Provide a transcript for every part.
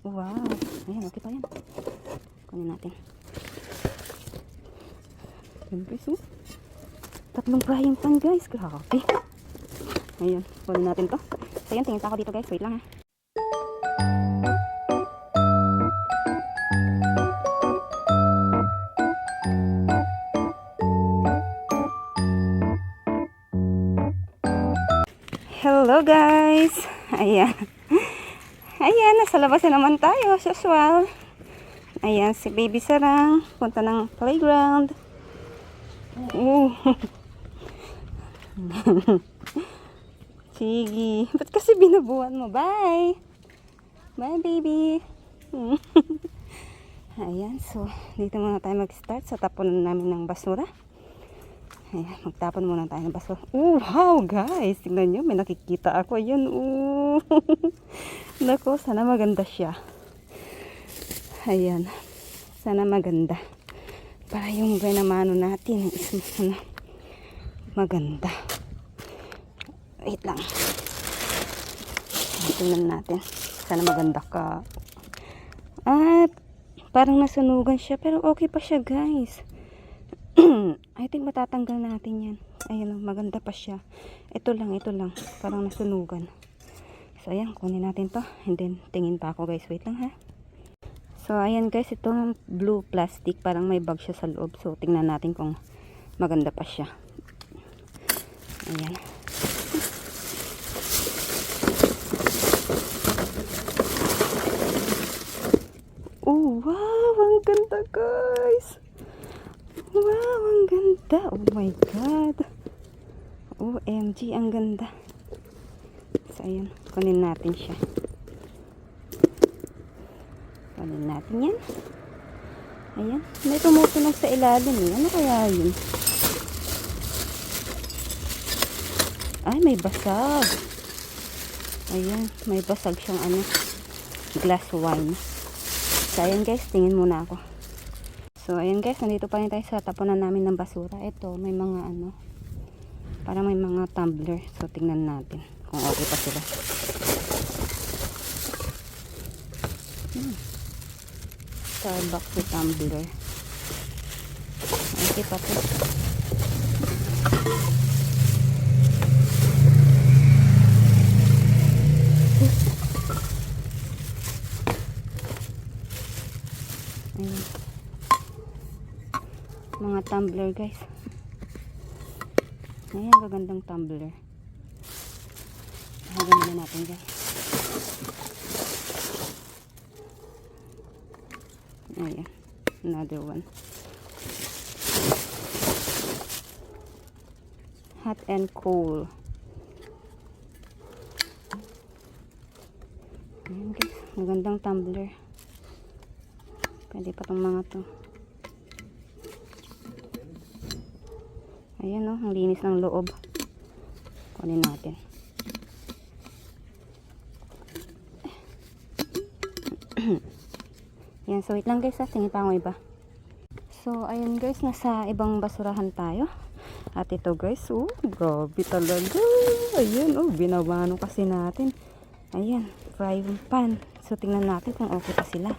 Wow. Ayan, okay pa yan. Kunin natin. Ayan guys, oh. Tatlong frying pan guys. Grabe. Ayan, kunin natin to. So tingin pa ako dito guys. Wait lang ha. Hello guys! Ayan. Ayan, nasa labas na naman tayo, as usual. Ayan, si Baby Sarang, punta ng playground. Ooh. Sige, ba't kasi binabuhan mo? Bye! Bye, baby! Ayan, so, dito muna tayo mag-start sa tapunan namin ng basura. Ayan, magtapon muna tayo ng basura. Oh, wow, guys! Tingnan nyo, may nakikita ako. Ayan, oh. Nako, sana maganda siya. Ayan. Sana maganda. Para yung benamano natin is ano, maganda. Wait lang. Tingnan natin. Sana maganda ka. At, parang nasunugan siya. Pero okay pa siya, guys. I think matatanggal natin yan. Ayan, oh, maganda pa siya. Ito lang, ito lang. Parang nasunugan. So, ayan, kunin natin to. And then, tingin pa ako, guys. Wait lang, ha. So, ayan, guys. Ito ang blue plastic. Parang may bag siya sa loob. So, tingnan natin kung maganda pa siya. Ayan. Oh, wow! Ang ganda, guys! Wow, ang ganda. Oh my God. OMG, ang ganda. So, ayan. Kunin natin siya. Kunin natin yan. Ayan. May tumutunog sa ilalim. Eh. Ano kaya yun? Ay, may basag. Ayan. May basag siyang ano. Glass wine. So, ayan guys. Tingin muna ako. So, ayan guys, nandito pa rin tayo sa tapunan namin ng basura. Ito, may mga ano, para may mga tumbler. So, tingnan natin kung okay pa sila. Hmm. Starbucks with tumbler. Okay pa to. Ayan mga tumbler guys. Ayan gagandang tumbler. Gaganda natin guys. Ayan another one. Hot and cool. Ayan guys magandang tumbler. Pwede pa tong mga to Ayan o, ang linis ng loob. Kunin natin. Yan, so wait lang guys ha, tingin pa ako iba. So, ayun guys, nasa ibang basurahan tayo. At ito guys, oh, grabe talaga. Ayan, oh, binabano kasi natin. Ayan, frying pan. So, tingnan natin kung okay pa sila.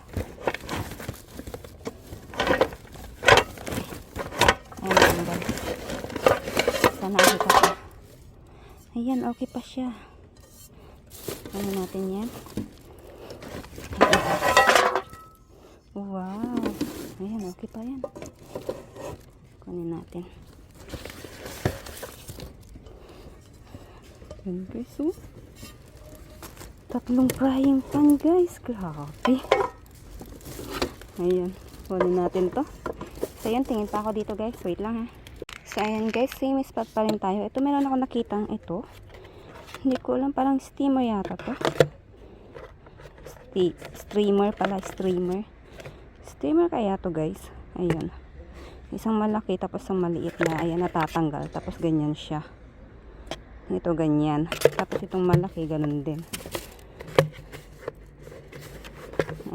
Ayan, ang ganda. Pa siya. Ayan, okay pa siya. Ano natin yan? Wow. Ayan, okay pa yan. Kunin natin. Ayan guys, oh. Tatlong frying pan guys. Grabe. Ayan. Kunin natin to. So, ayan, tingin pa ako dito guys. Wait lang ha. So, ayan guys, same spot pa rin tayo. Ito, meron ako nakitang ito. Hindi ko alam, parang steamer yata to. Sti streamer pala, streamer. Steamer kaya to guys. Ayun. Isang malaki, tapos isang maliit na, ayan, natatanggal. Tapos ganyan siya. Ito, ganyan. Tapos itong malaki, ganun din.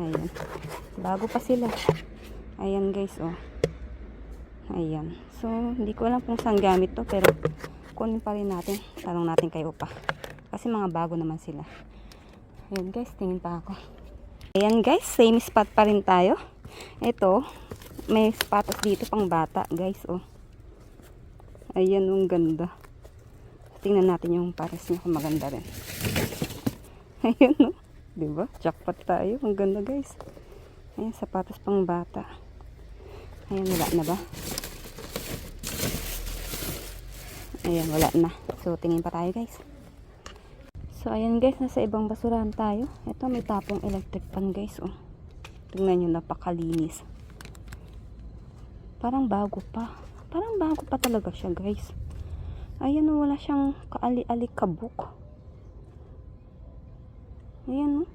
Ayan. Bago pa sila. Ayan guys, oh. Ayan. So, hindi ko alam kung saan gamit to, pero kunin pa rin natin. Tanong natin kay Upa. Kasi mga bago naman sila. Ayan guys, tingin pa ako. Ayan guys, same spot pa rin tayo. Ito, may sapatos dito pang bata guys. Oh. Ayan, ang ganda. Tingnan natin yung pares niya kung maganda rin. Ayan, no? Diba? Jackpot tayo. Ang ganda, guys. Ayan, sapatos pang bata. Ayan, wala na ba? Ayan, wala na. So, tingin pa tayo, guys. So, ayan, guys. Nasa ibang basurahan tayo. Ito, may tapong electric pan, guys. Oh. Tingnan nyo, napakalinis. Parang bago pa. Parang bago pa talaga siya, guys. Ayan, oh, wala siyang kaali-ali kabuk. Ayan, oh.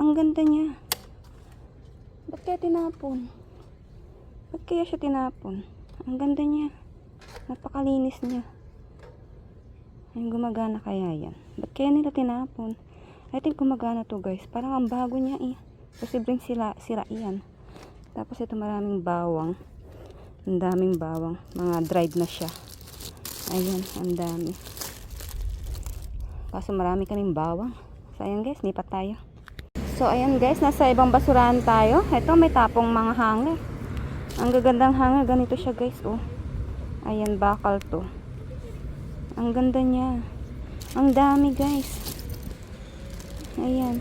Ang ganda niya. Ba't kaya tinapon? Ba't kaya siya tinapon? Ang ganda niya. Napakalinis niya. Ay, gumagana kaya yan. Ba't kaya nila tinapon? I think gumagana to guys. Parang ang bago niya eh. Posibleng sila, sira yan. Tapos ito maraming bawang. Ang daming bawang. Mga dried na siya. Ayan, ang dami. Kaso marami kaming bawang. So ayan guys, lipat tayo. So ayan guys, nasa ibang basurahan tayo. Ito may tapong mga hanger. Ang gagandang hanger, ganito siya guys. Oh. Ayan, bakal to. Ang ganda niya. Ang dami guys. Ayan.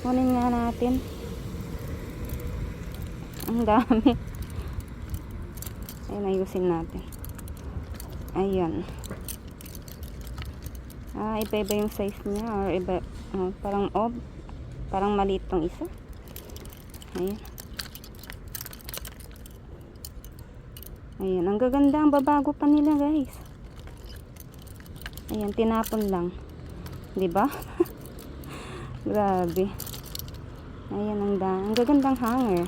Kunin nga natin. Ang dami. Ayan, ayusin natin. Ayan. Ah, iba-iba yung size niya or iba, ah, parang ob, parang maliit tong isa. Ayan. Ayan, ang gaganda, ang babago pa nila guys. Ayan, tinapon lang. 'Di ba? Grabe. Ayan, ang, da ang gagandang hanger.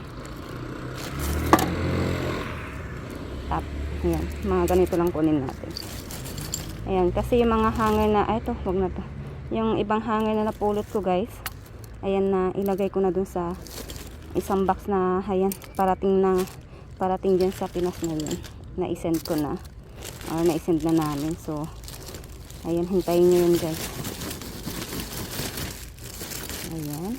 Tap. Ayan, mga ganito lang kunin natin. Ayan, kasi yung mga hanger na, ay ito, wag na to. Yung ibang hanger na napulot ko guys, ayan na, ilagay ko na dun sa isang box na, ayan, parating na, parating dyan sa Pinas ngayon. Na-send ko na, or na-send na namin. So, ayan, hintayin nyo yun guys. Ayan.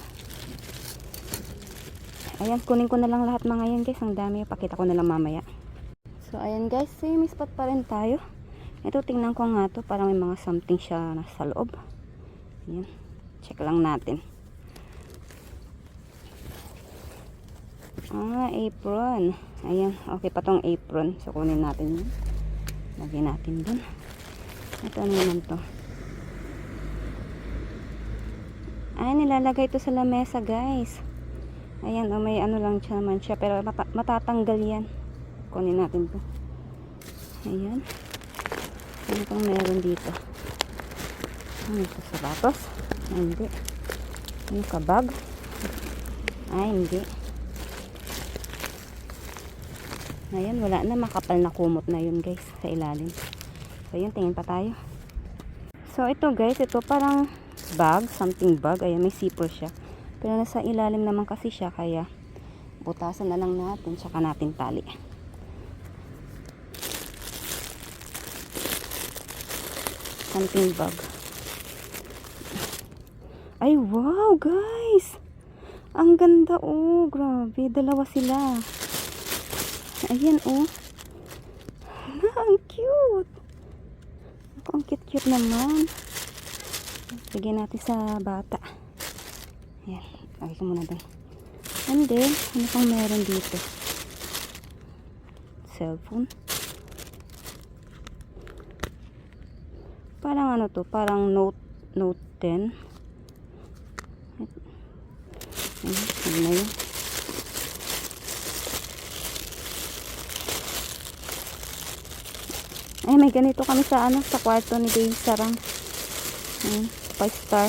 Ayan, kunin ko na lang lahat mga yan guys. Ang dami, pakita ko na lang mamaya. So, ayan guys, same spot pa rin tayo. Ito, tingnan ko nga to. Parang may mga something siya nasa loob. Ayan. Check lang natin. Ah, apron. Ayan. Okay pa tong apron. So, kunin natin yun. Lagyan natin dun. Ito ano naman to. Ay, nilalagay to sa lamesa, guys. Ayan, oh, may ano lang siya naman siya. Pero mata matatanggal yan. Kunin natin to. Ayan. Ano pang meron dito? Ano ito? Sapatos? Ay, hindi. Ano ka? Bag? Ay, hindi. Ayan, wala na. Makapal na kumot na yun, guys. Sa ilalim. So, yun. Tingin pa tayo. So, ito, guys. Ito parang bag. Something bag. Ayan, may zipper siya. Pero nasa ilalim naman kasi siya. Kaya, butasan na lang natin. Tsaka natin tali. Something bag. Ay, wow, guys! Ang ganda, oh. Grabe, dalawa sila. Ayan, oh. ang cute. Ako, ang cute-cute naman. Bigyan natin sa bata. Ayan, lagay ko muna doon. And then, ano pang meron dito? Cellphone. Parang ano to, parang Note Note 10. Ayun, ano na yun. Ay, may ganito kami sa ano, sa kwarto ni Dave Sarang. Ayun, 5 star.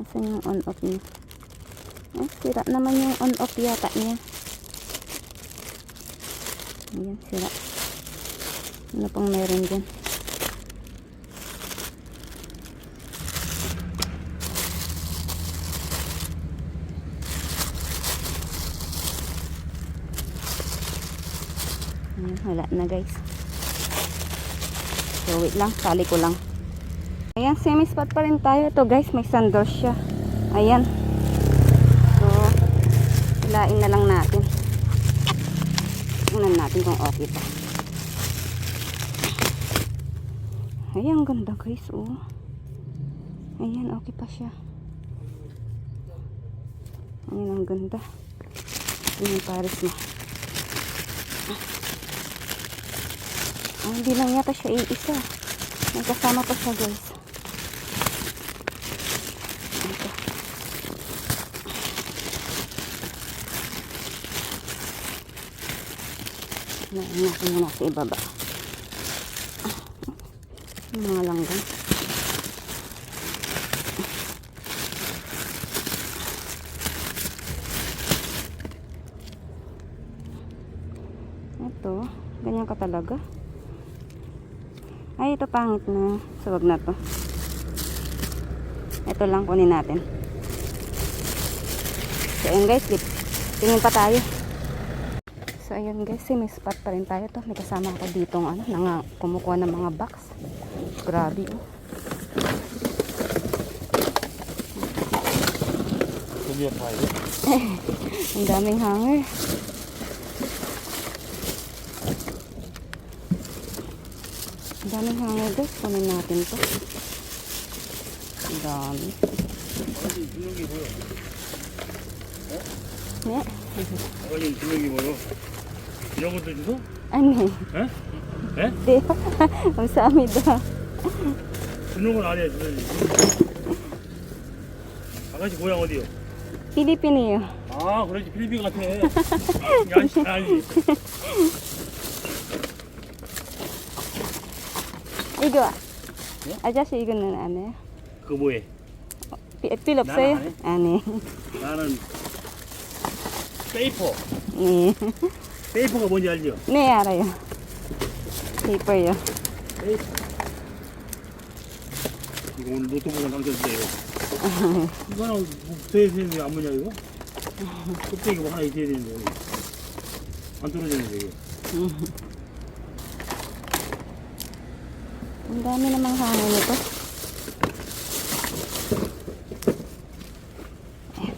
Nasaan yung on-off niya? Ay, sira naman yung on-off yata niya. Ayan, sira. Ano pang meron dyan? Ayan, wala na guys. So wait lang, tali ko lang. Ayan, semi-spot pa rin tayo. Ito guys, may sandals siya. Ayan. So, hilain na lang natin. Tingnan natin kung okay pa. Ayan, ganda guys, oh. Ayan, okay pa siya. Ayan, ang ganda. Ayan yung pares niya. Ah, hindi lang yata siya iisa. May kasama pa siya guys. Ito. Nain natin muna sa ibaba. Ah, Yung mga langgam. Ito, ganyan ka talaga. Ay, ito pangit na. So, wag na to. Ito lang kunin natin. So, ayun guys. Tingin pa tayo. So, ayun guys. Si may spot pa rin tayo to. May kasama ako dito ano, nang kumukuha ng mga box. Grabe oh. Ang daming hanger. Daming hango guys. Kunin natin to. Ang dami. 네. 원래 주먹이 뭐요? 이런 것도 주소? 아니. 에? 에? 네. 감사합니다. 주는 건 아니에요. 아가씨 고향 어디요? 필리핀이에요. 아, 그렇지. 필리핀 같아. 야시, 야시. 니 Igo ah. 아저씨 이거는 안 해요? 그거 뭐해? 피- 필요 없어요? 나는 안 해. 나는 페이퍼 네. 페이퍼가 뭔지 알죠? 네, 알아요. 페이퍼요. 페이퍼 이거 오늘 노트북은 당첨돼요 이거 붙어야 되는데 안 보냐 이거? 껍데기 뭐 하나 있어야 되는데. 안 떨어지는데 이게 Ang dami namang hangin nito. Ayan.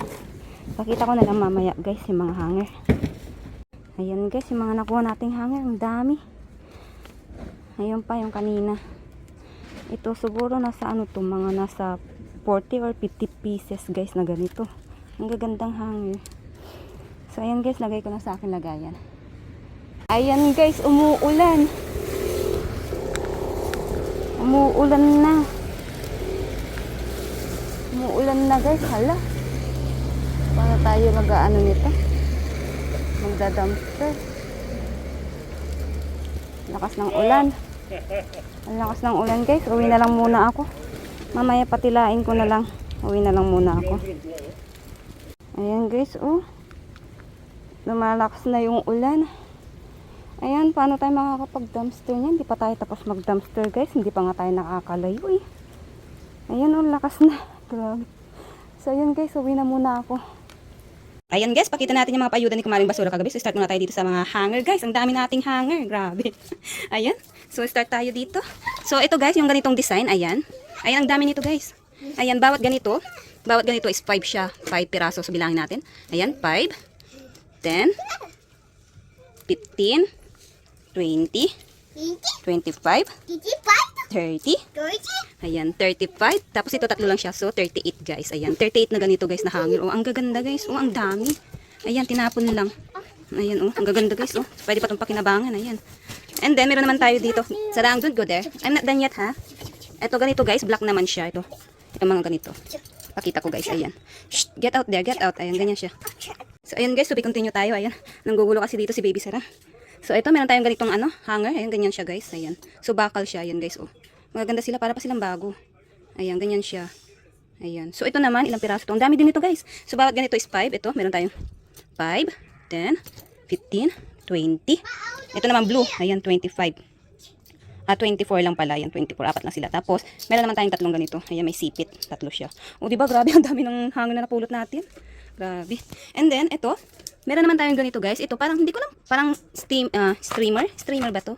Pakita ko na lang mamaya guys yung mga hanger. Ayan guys, yung mga nakuha nating hanger. Ang dami. Ayun pa yung kanina. Ito siguro nasa ano to, mga nasa 40 or 50 pieces guys na ganito. Ang gagandang hanger. So ayan guys, lagay ko na sa akin lagayan. Ayan guys, umuulan. Umuulan na. Umuulan na guys, hala. Paano tayo mag-ano nito? Magda-dumpster. Lakas ng ulan. Ang lakas ng ulan guys. Uwi na lang muna ako. Mamaya patilain ko na lang. Uwi na lang muna ako. Ayan guys, oh. Lumalakas na yung ulan. Ayan, paano tayo makakapag-dumpster niyan? Hindi pa tayo tapos mag-dumpster guys. Hindi pa nga tayo nakakalayo eh. Ayan, oh, lakas na. Grabe. So, ayan guys, uwi na muna ako. Ayan guys, pakita natin yung mga payuda ni Kumaring Basura kagabi. So, start muna tayo dito sa mga hanger guys. Ang dami nating hanger. Grabe. Ayan. So, start tayo dito. So, ito guys, yung ganitong design. Ayan. Ayan, ang dami nito guys. Ayan, bawat ganito. Bawat ganito is 5 siya. 5 piraso. So, bilangin natin. Ayan, 5, 10, 15, 20, 25, 30, Ayan, 35. Tapos ito tatlo lang siya. So, 38 guys. Ayan, 38 na ganito guys na hanger. Oh, ang gaganda guys. Oh, ang dami. Ayan, tinapon lang. Ayan, oh, ang gaganda guys. Oh, pwede pa itong pakinabangan. Ayan. And then, meron naman tayo dito. Sarang, don't go there. I'm not done yet, ha? Ito ganito guys. Black naman siya. Ito. Ito mga ganito. Pakita ko guys. Ayan. Shh, get out there. Get out. Ayan, ganyan siya. So, ayan guys. To be continue tayo. Ayan. Nanggugulo kasi dito si Baby Sarah. So, ito, meron tayong ganitong ano, hanger. Ayan, ganyan siya guys. Ayan. So, bakal siya. Ayan guys, oh. Magaganda sila. Para pa silang bago. Ayan, ganyan siya. Ayan. So, ito naman, ilang piraso to. Ang dami din ito, guys. So, bawat ganito is 5. Ito, meron tayong 5, 10, 15, 20. Ito naman blue. Ayan, 25. Ah, 24 lang pala. Ayan, 24. Apat lang sila. Tapos, meron naman tayong tatlong ganito. Ayan, may sipit. Tatlo siya. O, di ba Grabe, ang dami ng hangin na napulot natin. Grabe. And then, ito, meron naman tayong ganito, guys. Ito, parang, hindi ko lang, parang steam, ah, streamer. Streamer ba to?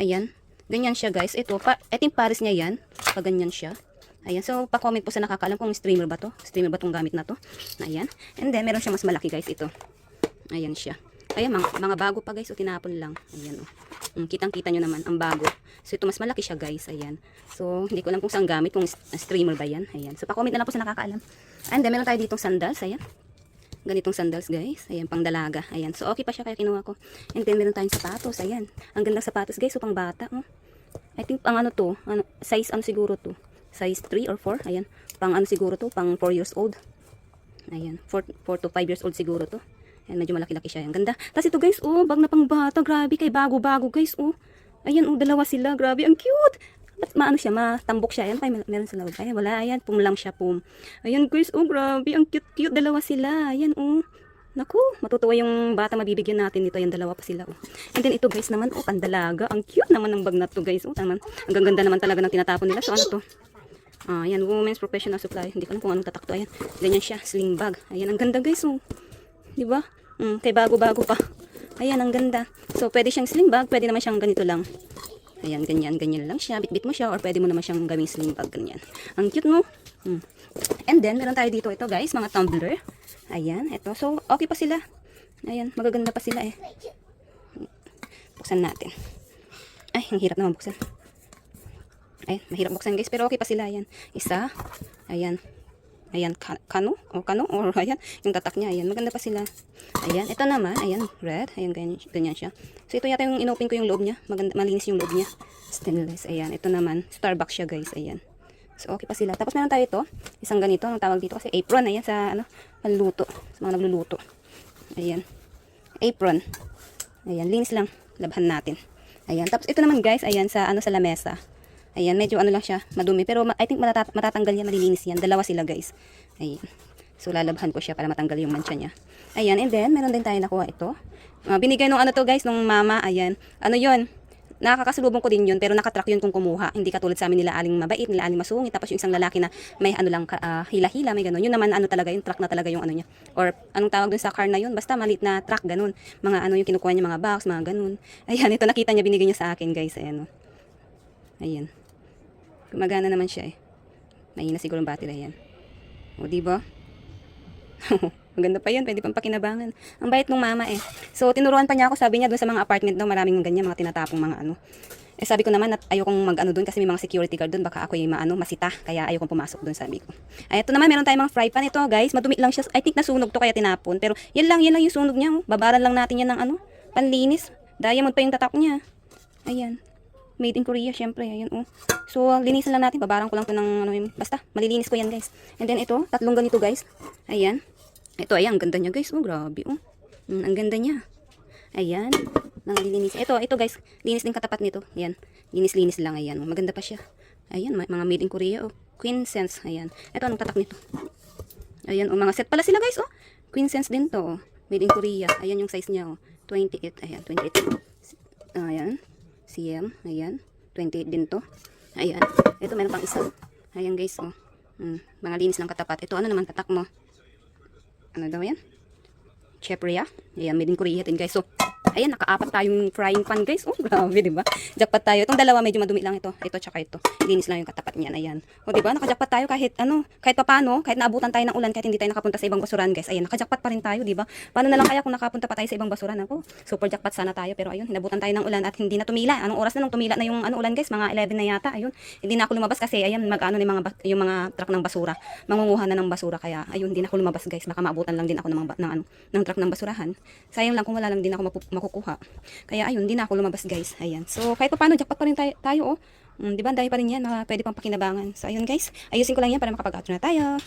Ayan. Ganyan siya, guys. Ito, pa, ito yung pares niya yan. Pag ganyan siya. Ayan, so pa-comment po sa nakakaalam kung streamer ba to. Streamer ba tong gamit na to. Ayan. And then, meron siya mas malaki guys ito. Ayan siya. Ayan, mga, mga bago pa guys. O, tinapon lang. Ayan o. Mm, kitang-kita nyo naman, ang bago. So, ito mas malaki siya guys. Ayan. So, hindi ko alam kung saan gamit. Kung streamer ba yan. Ayan. So, pa-comment na lang po sa nakakaalam. And then, meron tayo ditong sandals. Ayan. Ganitong sandals guys. Ayan, pang dalaga. Ayan. So, okay pa siya kaya kinuha ko. And then, meron tayong sapatos. Ayan. Ang gandang sapatos guys. So, pang bata. Oh. I think pang ano to. Ano, size ano siguro to. Size 3 or 4. Ayan. Pang ano siguro to. Pang 4 years old. Ayan. 4, 4 to 5 years old siguro to. Ayan, medyo malaki-laki siya. Ang ganda. Tapos ito guys, oh, bag na pang bata. Grabe, kay bago-bago guys, oh. Ayan, oh, dalawa sila. Grabe, ang cute. At maano siya, matambok siya. Ayan, mer- meron sa loob. Ayan, wala, ayan, pum lang siya, pum. Ayan guys, oh, grabe, ang cute-cute. Dalawa sila. Ayan, oh. Naku, matutuwa yung bata mabibigyan natin dito. Ayan, dalawa pa sila, oh. And then ito guys naman, oh, pandalaga. Ang cute naman ng bag na to guys. Oh, naman. Ang gaganda naman talaga ng tinatapon nila. So, ano to? Ah, ayan, women's professional supply. Hindi ko alam kung anong tatak to. Ayan, ganyan siya, sling bag. Ayan, ang ganda guys, oh. Di ba? Mm, kay bago-bago pa. Ayan, ang ganda. So, pwede siyang sling bag, pwede naman siyang ganito lang. Ayan, ganyan, ganyan lang siya. Bit-bit mo siya, or pwede mo naman siyang gawing sling bag, ganyan. Ang cute, no? Mm. And then, meron tayo dito ito, guys, mga tumbler. Ayan, ito. So, okay pa sila. Ayan, magaganda pa sila, eh. Buksan natin. Ay, ang hirap naman buksan. Ay, mahirap buksan, guys, pero okay pa sila, ayan. Isa, ayan, Ayan, ka- kano? O kano? Or ayan, yung tatak niya. Ayan, maganda pa sila. Ayan, ito naman. Ayan, red. Ayan, ganyan, ganyan siya. So, ito yata yung inopen ko yung loob niya. Maganda, malinis yung loob niya. Stainless. Ayan, ito naman. Starbucks siya, guys. Ayan. So, okay pa sila. Tapos, meron tayo ito. Isang ganito. Ang tawag dito kasi apron. Ayan, sa ano, panluto. Sa mga nagluluto. Ayan. Apron. Ayan, linis lang. Labhan natin. Ayan. Tapos, ito naman, guys. Ayan, sa ano, sa lamesa. Ayan, medyo ano lang siya, madumi. Pero I think matat- matatanggal yan, malilinis yan. Dalawa sila guys. Ayan. So, lalabhan ko siya para matanggal yung mancha niya. Ayan, and then, meron din tayo nakuha ito. Ah, binigay nung ano to guys, nung mama. Ayan. Ano yon Nakakasalubong ko din yun, pero nakatrack yun kung kumuha. Hindi katulad sa amin nila aling mabait, nila aling masungit. Tapos yung isang lalaki na may ano lang, ah, hila-hila, may ganun. Yun naman ano talaga, yung truck na talaga yung ano niya. Or anong tawag dun sa car na yun, basta malit na truck, ganun. Mga ano yung kinukuha niya, mga box, mga ganun. Ayan, ito nakita niya, binigay niya sa akin guys. Ayan, oh. Ayan. Gumagana naman siya eh. Mahina siguro ang battery yan. O, di ba? Maganda pa yan, pwede pang pakinabangan. Ang bait ng mama eh. So, tinuruan pa niya ako, sabi niya doon sa mga apartment daw, maraming ganyan, mga tinatapong mga ano. Eh, sabi ko naman, at ayokong mag-ano doon kasi may mga security guard doon, baka ako yung maano, masita, kaya ayokong pumasok doon, sabi ko. Ay, ito naman, meron tayong mga fry pan ito, guys. Madumi lang siya. I think nasunog to kaya tinapon. Pero, yan lang, yan lang yung sunog niya. oh. Babaran lang natin yan ng ano, panlinis. Diamond pa yung tatak niya. Ayan. Made in Korea, syempre. Ayan, oh. So, linisan lang natin. Babarang ko lang to ng, ano, yung- basta, malilinis ko yan, guys. And then, ito, tatlong ganito, guys. Ayan. Ito, ayan, ang ganda niya, guys. Oh, grabe, oh. Mm, ang ganda niya. Ayan. Mga linis. Ito, ito, guys. Linis din katapat nito. Ayan. Linis-linis lang, ayan. Oh, maganda pa siya. Ayan, mga made in Korea, oh. Queen Sense, ayan. Ito, anong tatak nito? Ayan, oh, mga set pala sila, guys, oh. Queen Sense din to, oh. Made in Korea. Ayan yung size niya, oh. 28, ayan, 28. Ayan. CM, ayan. 28 din to. Ayan. Ito meron pang isa. Ayan guys, oh. Mm, mga linis lang katapat. Ito ano naman tatak mo? Ano daw yan? Chepria. Ayan, made in Korea din guys. So, ayan, nakaapat tayong frying pan guys. Oh, grabe, di ba? Jackpot tayo. Itong dalawa medyo madumi lang ito. Ito tsaka ito. Linis lang yung katapat niyan. Ayan. O, di ba? Nakajackpot tayo kahit ano, kahit papano, kahit naabutan tayo ng ulan, kahit hindi tayo nakapunta sa ibang basuran guys. Ayan, nakajackpot pa rin tayo, di ba? Paano na lang kaya kung nakapunta pa tayo sa ibang basuran? Ako, super jackpot sana tayo. Pero ayun, hinabutan tayo ng ulan at hindi na tumila. Anong oras na nung tumila na yung ano ulan guys? Mga 11 na yata. Ayun. Hindi na ako lumabas kasi ayan, mag-ano ni mga yung mga truck ng basura. Mangunguha na ng basura kaya ayun, hindi na ako lumabas guys. Baka maabutan lang din ako ng, mga, ng ano, ng truck ng basurahan. Sayang lang kung wala lang din ako mapu- makukuha. Kaya ayun, hindi na ako lumabas guys. Ayan. So kahit pa paano, jackpot pa rin tayo, tayo oh. Mm, di ba? Dahil pa rin yan na pwede pang pakinabangan. So ayun guys, ayusin ko lang yan para makapag-outro na tayo.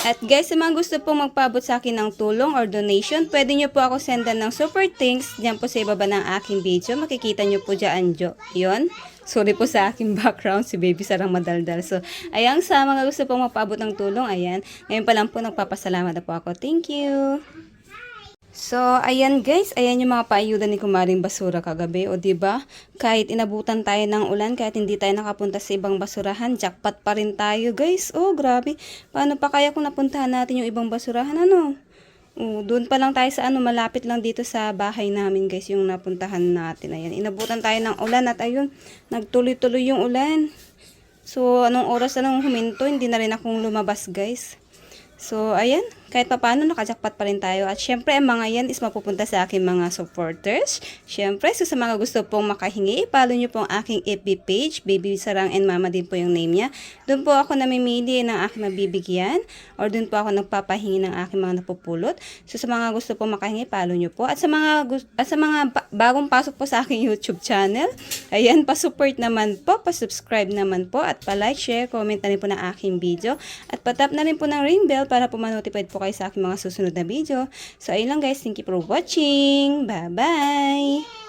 At guys, sa mga gusto pong magpaabot sa akin ng tulong or donation, pwede nyo po ako sendan ng super thanks dyan po sa ibaba ng aking video. Makikita nyo po dyan, jo. Yun. Sorry po sa aking background, si baby sarang madaldal. So, ayan, sa mga gusto pong magpaabot ng tulong, ayan. Ngayon pa lang po, nagpapasalamat na po ako. Thank you. So, ayan guys, ayan yung mga paayuda ni Kumaring Basura kagabi, o ba? Kahit inabutan tayo ng ulan, kahit hindi tayo nakapunta sa ibang basurahan, jackpot pa rin tayo, guys. Oh, grabe. Paano pa kaya kung napuntahan natin yung ibang basurahan, ano? Oh, doon pa lang tayo sa ano, malapit lang dito sa bahay namin, guys, yung napuntahan natin. Ayan, inabutan tayo ng ulan at ayun, nagtuloy-tuloy yung ulan. So, anong oras na nung huminto, hindi na rin akong lumabas guys. So, ayan, kahit pa paano, nakajakpat pa rin tayo. At syempre, ang mga yan is mapupunta sa aking mga supporters. Syempre, so sa mga gusto pong makahingi, follow nyo po ang aking FB page, Baby Sarang and Mama din po yung name niya. Doon po ako namimili ng aking mabibigyan or doon po ako nagpapahingi ng aking mga napupulot. So, sa mga gusto pong makahingi, follow nyo po. At sa mga, at sa mga ba- bagong pasok po sa aking YouTube channel, ayan, pa-support naman po, pa-subscribe naman po, at pa-like, share, comment na rin po ng aking video. At patap na rin po ng ring bell para po ma-notified po kayo sa aking mga susunod na video. So, ayun lang guys. Thank you for watching. Bye-bye!